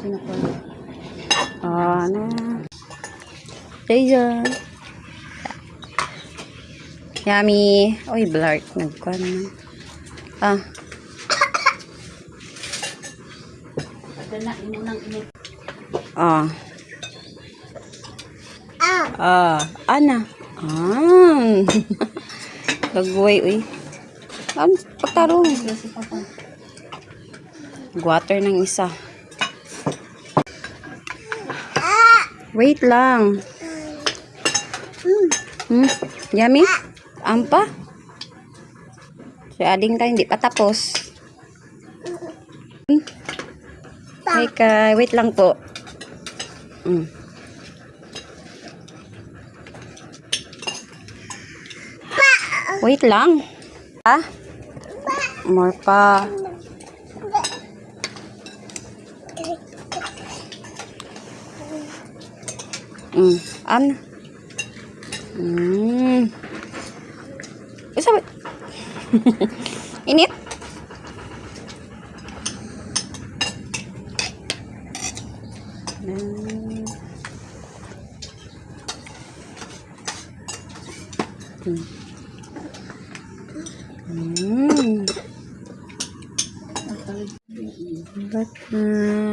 Sino pa? Ah, na. Jason. Yummy. Uy, blurt. Nagkuhan na. Ah. Ah. Ah. Ana. Ah. Lagway, uy. Ano? Pagtarong. Water ng isa. Wait lang. Hmm. Yummy? Ampa? Si Ading tayo hindi pa tapos. Hmm. Hi, Kai. Wait lang po. Hmm. Wait lang. Ah? More pa. Mm. Ano? Mm. Isa ba? Init? Mm. Mm. Mm. Ba't na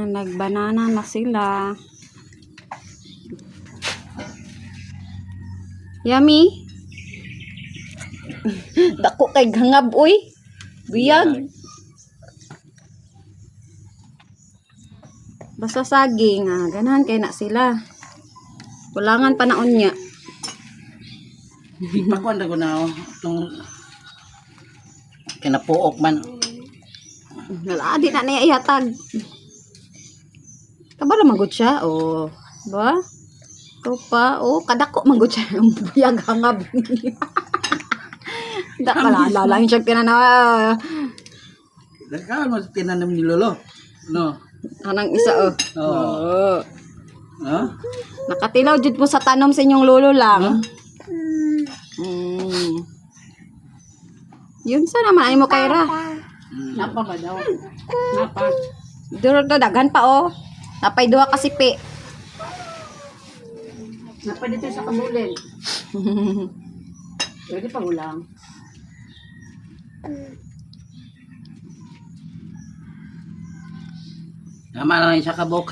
nagbanana na sila? Yummy? Dako kay gangab oy. Buyag. Basta saging ah, ganahan kay na sila. Kulangan pa naon niya. Ipakuan ko na oh. Itong kinapuok man. Wala, di na niya ihatag. Kabalo magod siya, oh. Ba? Ito pa, oh, kadako magod siya. Ang buyag hangab. Da pala, lalahin siya tinanawa. Dagkawan mo sa tinanim ni Lolo. No. Anang isa, oh. Oo. Oh. Ha? Nakatilaw jud mo sa tanom sa inyong lolo lang. Mm. Yun sa naman ay mo kayra. Napa ba daw? Napa. Duro to daghan pa oh. Napay duha ka sipi. Napa dito sa kabulin. Pwede pa ulang. Tama lang sa kabok.